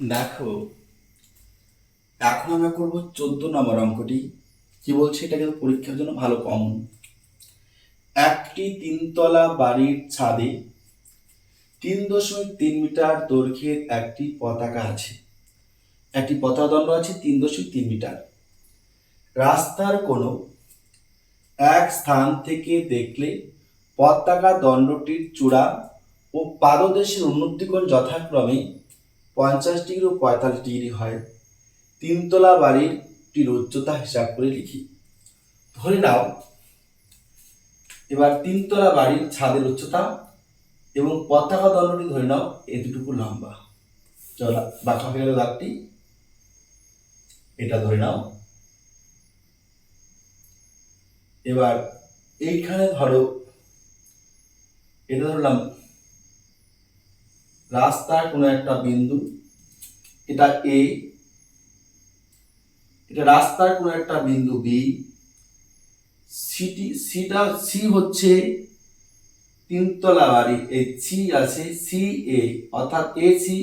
দেখো, এখন আমরা করব চোদ্দ নম্বর অঙ্কটি। কি বলছে? এটা কিন্তু পরীক্ষার জন্য ভালো কমন একটি তিনতলা বাড়ির ছাদে তিন দশমিক তিন মিটার দৈর্ঘ্যের একটি পতাকা আছে। একটি পতাকা দণ্ড আছে তিন দশমিক তিন মিটার। রাস্তার কোনো এক স্থান থেকে দেখলে পতাকা দণ্ডটির চূড়া ও পাদদেশের উন্নতিকোণ যথাক্রমে পঞ্চাশ ডিগ্রি ও পঁয়তাল্লিশ ডিগ্রি হয়। তিনতলা বাড়িটির উচ্চতা হিসাব করে লিখি। ধরে নাও, এবার তিনতলা বাড়ির ছাদের উচ্চতা এবং পতাকা দণ্ডটি ধরে নাও, এতটুকু লম্বা। চলো, বাঁকা হয়ে দাগটি। এটা ধরে নাও। এবার এইখানে ধরো, এটা ধরলাম রাস্তার কোনো একটা বিন্দু, এটা এ এটা রাস্তার কোনো একটা বিন্দু বি সিটি সিটা সি হচ্ছে তিনতলা বাড়ি এই সি আছে সি এ অর্থাৎ এ সি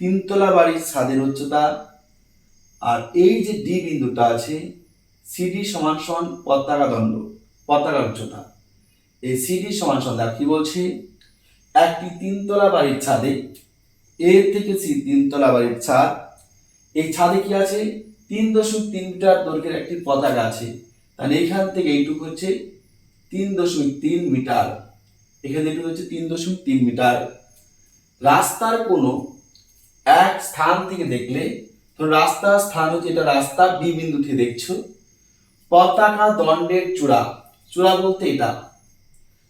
তিনতলা বাড়ির ছাদের উচ্চতা, আর এই যে ডি বিন্দুটা আছে সিডি সমান সমান পতাকা দণ্ড, পতাকার উচ্চতা। এই সিডি সমান সমান কি বলছে? একটি তিনতলা বাড়ির ছাদে এ থেকে সি তিনতলা বাড়ির ছাদ। এই ছাদে কি আছে? তিন দশমিক তিন মিটার দৈর্ঘ্যের একটি পতাকা আছে। তাহলে এখান থেকে এইটুকু হচ্ছে তিন দশমিক তিন মিটার। এখানে এটুকু হচ্ছে তিন দশমিক তিন মিটার। রাস্তার কোনো এক স্থান থেকে দেখলে তো রাস্তার স্থান হচ্ছে এটা রাস্তা বি বিন্দু থেকে দেখছ। পতাকা দণ্ডের চূড়া। চূড়া বলতে এটা।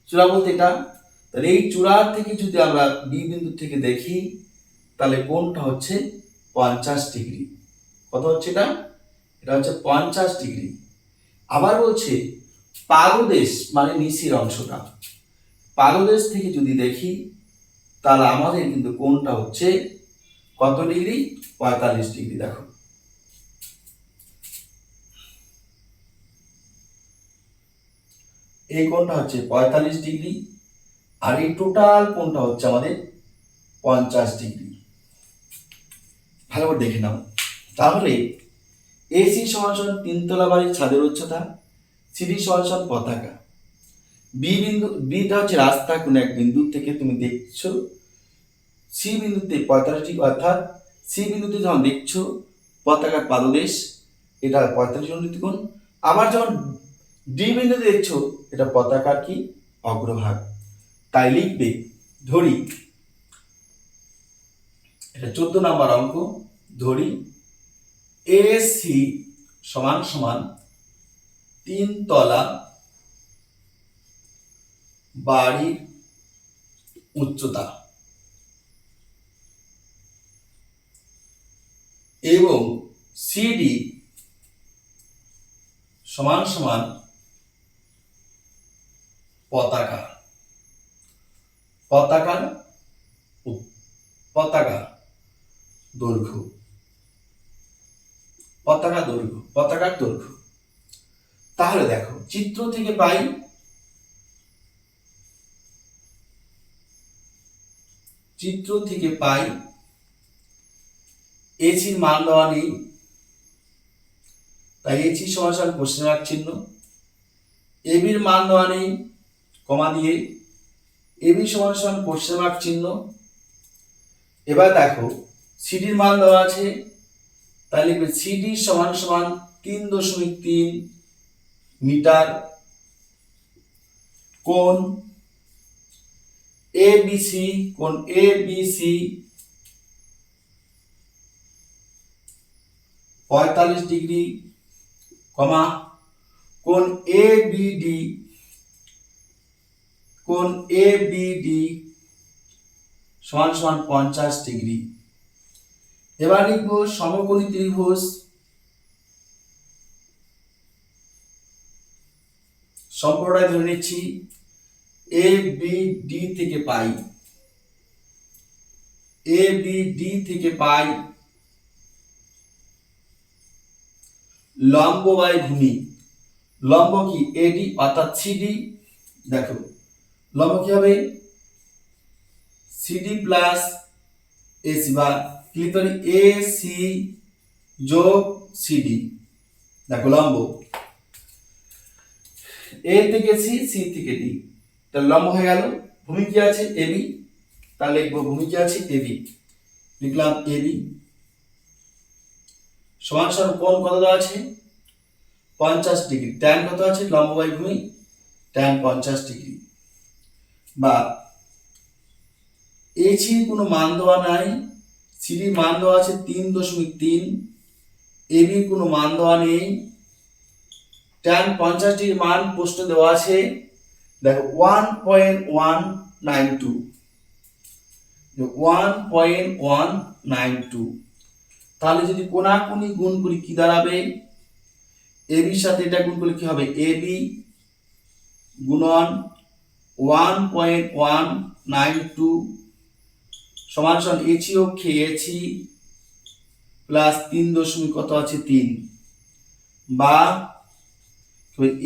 চূড়া বলতে এটা। তাহলে এই চূড়ার থেকে যদি আমরা বি বিন্দু থেকে দেখি, তাহলে কোনটা হচ্ছে পঞ্চাশ ডিগ্রি। কত হচ্ছে এটা? এটা হচ্ছে পঞ্চাশ ডিগ্রি। আবার বলছে পাদদেশ মানে নিচের অংশটা। পাদদেশ থেকে যদি দেখি, তাহলে আমাদের কিন্তু কোনটা হচ্ছে কত ডিগ্রি? পঁয়তাল্লিশ ডিগ্রি, দেখো। এই কোণটা হচ্ছে পঁয়তাল্লিশ ডিগ্রি। আর এই টোটাল কোণটা হচ্ছে আমাদের পঞ্চাশ ডিগ্রি। ভালো করে দেখে নাও। তাহলে এসি সমান তিনতলা বাড়ির ছাদের উচ্চতা, সিডি সমান পতাকা। বি বিন্দু বিটা হচ্ছে রাস্তা, কোনো এক বিন্দু থেকে তুমি দেখছ। সি বিন্দুতে পঁয়তাল্লিশ ডিগ্রি, অর্থাৎ সি বিন্দুতে যখন দেখছ পতাকার পাদদেশ, এটা পঁয়তাল্লিশ উন্নতি কোণ। আবার যখন ডি বিন্দুতে দেখছ, এটা পতাকার কি? অগ্রভাগ। তাই লিখবে, ধরি। এটা চোদ্দ নাম্বার অঙ্ক, ধরি। এ সি সমান সমান তিন তলা বাড়ির উচ্চতা। এবং সিডি সমান সমান পতাকা। পতাকার পতাকা দৈর্ঘ্য। পতাকা দৈর্ঘ্য, পতাকার দৈর্ঘ্য। তাহলে দেখো, চিত্র থেকে পাই চিত্র থেকে পাই এসির মান দেওয়া নেই। তাই এসি সমাসান কোশ্চেন মার্ক চিহ্ন। এবির মান দেওয়া নেই, কমা দিয়ে। এবি সমান সমান কোশ্চেন চিহ্ন। এবার দেখো সিডির মান দেওয়া আছে, তাহলে লিখবে সিডি সমান সমান তিন দশমিক তিন মিটার কোণ এ বি সি কোণ এ বি সি পঁয়তাল্লিশ ডিগ্রি, কমা, কোণ এ বি কোণ এ বি ডি সমান সমান পঞ্চাশ ডিগ্রি। এবার লিখব সমকোণী ত্রিভুজ। সম্পর্কটা ধরে নিচ্ছি। এ বি ডি থেকে পাই। এ বি ডি থেকে পাই। লম্ব বাই ভূমি। লম্ব কি এডি অর্থাৎ সিডি দেখো লম্ব কি হবে? সিডি প্লাস এসি বা ক্লিক করি এ সি যোগ সিডি দেখো লম্ব। এ থেকে সি সি থেকে ডি তাহলে লম্ব হয়ে গেল। ভূমি কি আছে? এবি তাহলে লিখব ভূমি কি আছে? এবি লিখলাম এবি সমান সমান কোণ কত আছে? পঞ্চাশ ডিগ্রি। ট্যান কত আছে? লম্ব বাই ভূমি। ট্যান পঞ্চাশ ডিগ্রি। বা এছি কোনো মান দেওয়া নাই সিডি মান দেওয়া আছে তিন দশমিক তিন, এবি কোনো মান দেওয়া নেই। ট্যান পঞ্চাশটির মান প্রশ্ন দেওয়া আছে, দেখো one point one nine two one point one nine two তাহলে যদি কোনাকুনি গুণ করি কি দাঁড়াবে? এবির সাথে এটা গুণ করলে কি হবে? এবি গুণন one point one nine two সমান সমান এচিও খেয়েছি প্লাস তিন দশমিক কত আছে তিন। বা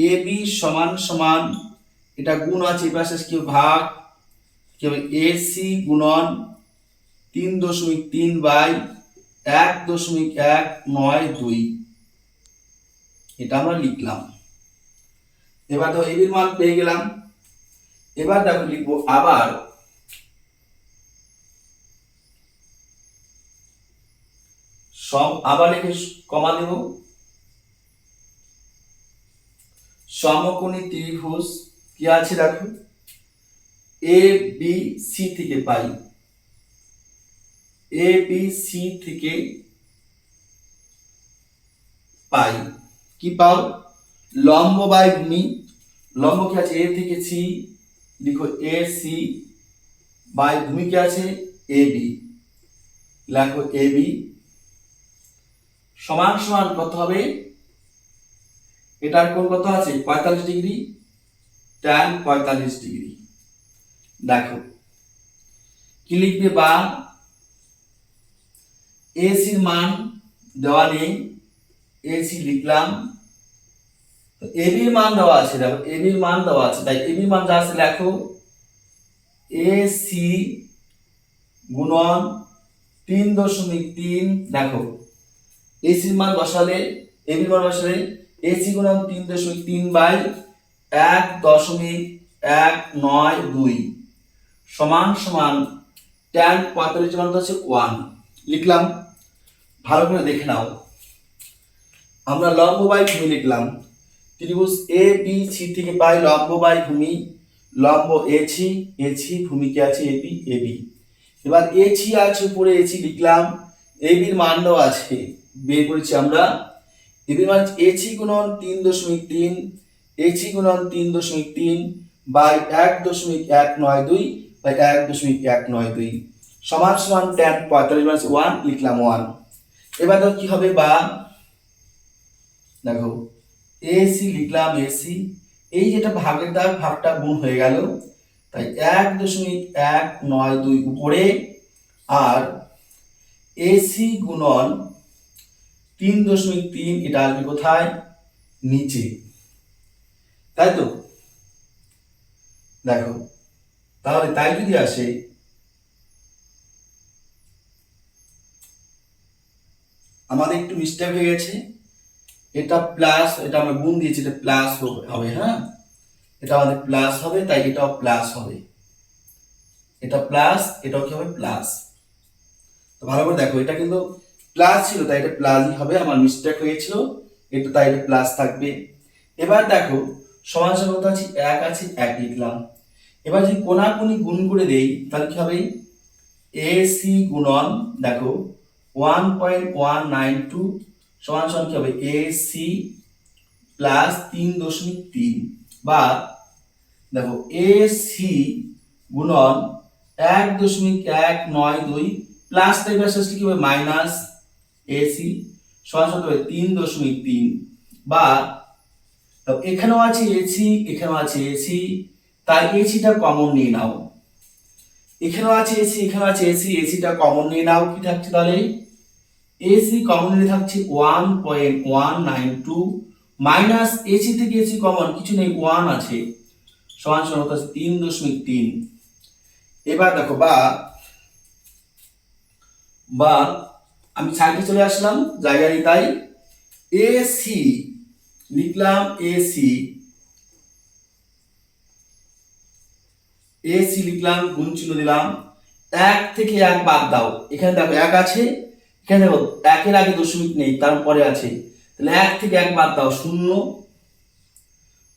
এ, বি সমান সমান, এটা গুণ আছে পাশে কি ভাগ? কি হবে? এ গুণন তিন দশমিক তিন বাই এক দশমিক এক নয় দুই। এটা আমরা লিখলাম। এবার দেখো এবির মান পেয়ে গেলাম। এবার দেখো লিখব আবার। সব আবার লিখে কমা দেব। সমকোণী ত্রিভুজ কি আছে দেখো? এ বি সি থেকে পাই। এ বি সি থেকে পাই। কি পাও? লম্ব বাই ভূমি। লম্ব কি আছে? এ থেকে সি লিখো এ সি বাই ভূমি কি আছে এ বি লেখো এ বি সমান সমান কত হবে? এটার কোণ কত আছে? পঁয়তাল্লিশ ডিগ্রি। ট্যান পঁয়তাল্লিশ ডিগ্রি। দেখো। কি লিখবে বা? এসির মান দেওয়া নেই। এসি লিখলাম। এবির মান দেওয়া আছে, দেখো এবির মান দেওয়া আছে। তাই এবির মান যা আছে লেখো এ সি গুণন তিন দশমিক তিন, দেখো। এসির মান বসালে এবির মান বসালে এসি গুণন তিন দশমিক তিন বাই এক দশমিক এক নয় দুই সমান সমান ট্যান পঁয়তাল্লিশ মান হচ্ছে ওয়ান লিখলাম, ভালো করে দেখে নাও। আমরা লম্ব বাই ভূমি লিখলাম? ত্রিভুজ এ বি সি থেকে পাই লম্ব বাই ভূমি। লম্ব এছি এছি ভূমিকে আছে এবি এবি এবার এছি আছে উপরে এছি লিখলাম। এবির মান দেওয়া আছে। বের করেছি আমরা। এবির মান এছি গুণন তিন দশমিক তিন এছি গুণন তিন দশমিক তিন বাই এক দশমিক এক নয় দুই বাই এক দশমিক এক নয় দুই। সমান সমান ট্যান পঁয়তাল্লিশ মাইনাস ওয়ান লিখলাম ওয়ান এবার দেখো কি হবে বা? দেখো এসি লিখলাম এসি এই যেটা ভাগের দাগ ভাগটা গুণ হয়ে গেল, তাই এক দশমিক এক নয় দুই উপরে, আর এসি গুণন তিন দশমিক তিন, এটা আসবে কোথায়? নিচে। তাই তো? দেখো, তাহলে তাই যদি আসে, আমাদের একটু মিস্টেক হয়ে গেছে। এটা প্লাস এটা আমরা গুণ দিয়েছি, এটা প্লাস হবে হ্যাঁ? এটা আমাদের প্লাস হবে, তাই এটাও প্লাস হবে। এটা প্লাস এটাও কি হবে? প্লাস তো ভালো করে দেখো, এটা কিন্তু প্লাস ছিল, তাই এটা প্লাসই হবে, আমার মিস্টেক হয়েছিল, এটা তাই এটা প্লাস থাকবে। এবার দেখো, সমান সমান আছে এক আছে এক লিখলাম। এবার যদি কোনাকুনি গুণ করে দেই, তাহলে কি হবে? এ সি গুণন, দেখো one point one nine two সমান সমান কি হবে? এ সি প্লাস তিন দশমিক তিন। বা দেখো এ সি গুণন এক দশমিক এক নয় দুই প্লাস তাই পাশে কি হবে? মাইনাস এ সি সমান সমান হবে? তিন দশমিক তিন। বা এখানেও আছে এসি এখানেও আছে এসি তাই এসিটা কমন নিয়ে নাও। এখানেও আছে এসি এখানেও আছে এসি এসিটা কমন নিয়ে নাও, কি থাকছে তাহলে? এসি কমন নিয়ে থাকছে one point one nine two minus AC থেকে এসি কমন কিছু নেই ওয়ান আছে। সমান সমান আছে তিন দশমিক তিন। এবার দেখো, বা বা, আমি সাইডে চলে আসলাম জায়গায় তাই। এ সি লিখলাম এ সি এ সি লিখলাম, গুণ চিহ্ন দিলাম। এক থেকে এক বাদ দাও। এখানে দেখো এক আছে এখানে দেখো একের আগে দশমিক নেই, তারপরে আছে। তাহলে এক থেকে এক বাদ দাও, শূন্য।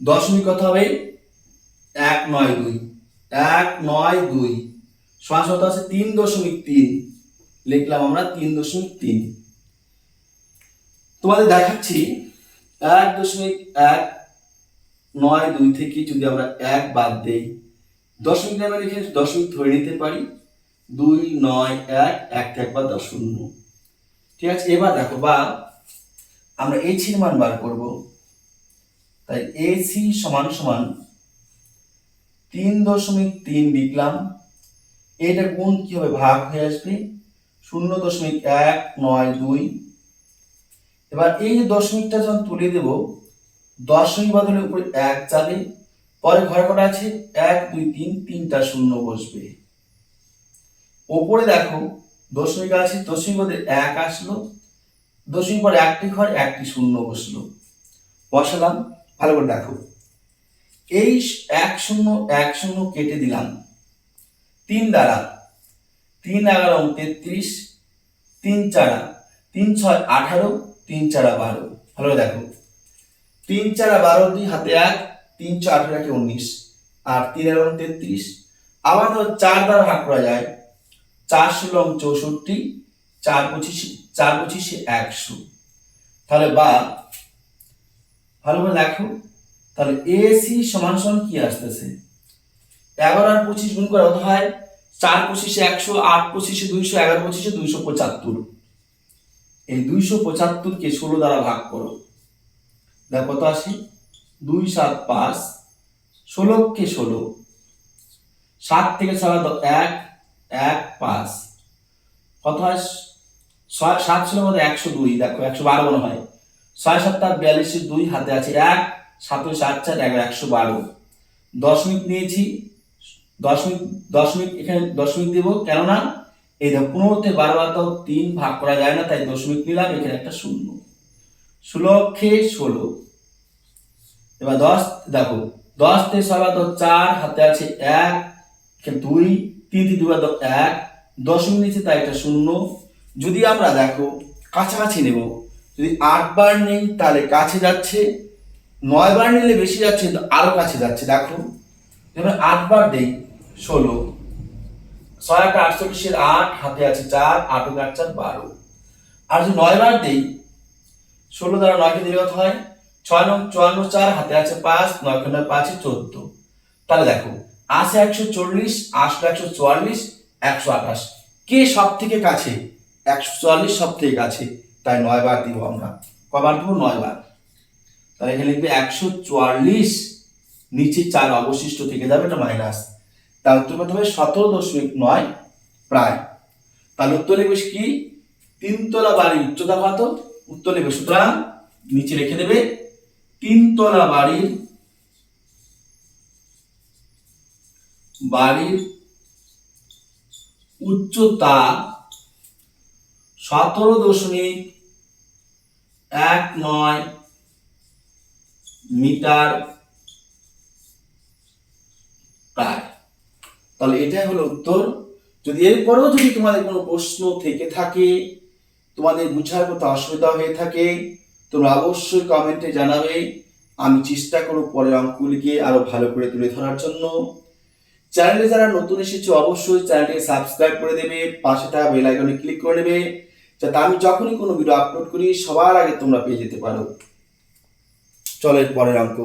দশমিক কত হবে? এক নয় দুই। এক নয় দুই। সমান কত আছে তিন দশমিক তিন। লিখলাম আমরা তিন দশমিক তিন। তোমাদের দেখাচ্ছি, এক দশমিক এক নয় দুই থেকে যদি আমরা এক বাদ দেই, দশমিক নামে রেখে দশমিক ধরে নিতে পারি। দুই নয় এক এক এক বা দশ শূন্য। ঠিক আছে, এবার দেখো, বা আমরা এই ছির মান বার করব। তাই এসি সমান সমান তিন দশমিক তিন লিখলাম। এটা গুণ কি হবে? ভাগ হয়ে আসবে শূন্য দশমিক এক নয় দুই। এবার এই যে দশমিকটা যখন তুলে দেব, দশমিক বদলে উপরে এক যাবে পরে ঘরে কটা আছে? এক, দুই, তিন, তিনটা শূন্য বসবে। ওপরে দেখো দশমিক আছে, দশমিক বদলে এক আসলো, দশমিক পরে একটি ঘর, একটি শূন্য বসল। বসালাম, ভালো করে দেখো। এই এক শূন্য এক শূন্য কেটে দিলাম। তিন দ্বারা, তিন এগারো তেত্রিশ, তিন চারা, তিন ছয় আঠারো, তিন চারা বারো। ভালো দেখো। তিন চারা বারো দুই হাতে এক, তিন ছয় আঠারো একে উনিশ। আর তিন এগারো তেত্রিশ, আবার ধরো চার দ্বারা ভাগ করা যায় চার ষোলো চৌষট্টি, চার পঁচিশে চার পঁচিশে একশো। তাহলে বা, ভালো করে দেখো তাহলে এসি সমান সমান কি আসতেছে? এগারো আর পঁচিশ গুণ করে কত হয়? চার পঁচিশে একশো, আট পঁচিশে দুইশো, এগারো পঁচিশে দুইশো পঁচাত্তর। এই দুইশো পঁচাত্তরকে ষোলো দ্বারা ভাগ করো। দেখো কত আসে। দুই সাত পাঁচ, ষোলোকে ষোলো, সাত থেকে দাও এক এক পাঁচ। কত হয়? ছয়, সাত ষোলো মধ্যে একশো দুই। দেখো, একশো বারো মনে হয়। ছয় সাতটা বিয়াল্লিশের দুই, হাতে আছে এক, সাতই, সাত, চার এগারো একশো বারো। দশমিক নিয়েছি। দশমিক দশমিক এখানে দশমিক দেবো। কেননা, এই দেখো, পনেরোতে বারো তো তিন ভাগ করা যায় না, তাই দশমিক নিলাম, এখানে একটা শূন্য। ষোলক্ষে ষোলো। এবার দশ, দেখো দশ থেকে ছয় চার, হাতে আছে এক দুই তিন তিন দুবার এক, দশমিক নিচে তাই একটা শূন্য। যদি আমরা দেখো, কাছাকাছি নেব। যদি আটবার নেই, তাহলে কাছে যাচ্ছে। নয় বার নিলে বেশি যাচ্ছে, কিন্তু আরও কাছে যাচ্ছে, দেখো। এবার আটবার দেই, ষোলো। ছয় একটা আটচল্লিশের আট, হাতে আছে চার, আট আট চার, বারো। আর যদি নয় বার দেই, ষোলো দ্বারা নয়কে দিলে কত হয়? ছয় নং, চুয়ান্ন চার, হাতে আছে পাঁচ নয় খন্ড পাঁচে চোদ্দ। তাহলে দেখো আছে একশো চল্লিশ আসলো একশো চুয়াল্লিশ, একশো আঠাশ। কে সব থেকে কাছে? একশো চুয়াল্লিশ সব থেকে কাছে। তাই নয় বার দিব আমরা। কবার দিব? নয় বার তাহলে এখানে লিখবে একশো চুয়াল্লিশ, নিচে চার অবশিষ্ট থেকে যাবে, এটা মাইনাস তার উত্তর কত হবে সতেরো দশমিক নয় প্রায়। তাহলে উত্তর লিখবে কি? তিনতলা বাড়ির উচ্চতা কত? উত্তর লিখবে সুতরাং নিচে রেখে দেবে তিনতলা বাড়ির বাড়ির উচ্চতা সতেরো দশমিক এক নয় মিটার প্রায়। তাহলে এটাই হলো উত্তর। যদি এরপরেও যদি তোমাদের কোনো প্রশ্ন থেকে থাকে, তোমাদের বুঝার কোথাও অসুবিধা হয়ে থাকে, তোমরা অবশ্যই কমেন্টে জানাবে। আমি চেষ্টা করব পরের অঙ্কগুলিকে আরও ভালো করে তুলে ধরার জন্য। চ্যানেলে যারা নতুন এসেছে, অবশ্যই চ্যানেলটিকে সাবস্ক্রাইব করে দেবে, পাশে থাকা বেল আইকনে ক্লিক করে নেবে, যাতে আমি যখনই কোনো ভিডিও আপলোড করি, সবার আগে তোমরা পেয়ে যেতে পারো। চলো এর পরের অঙ্ক।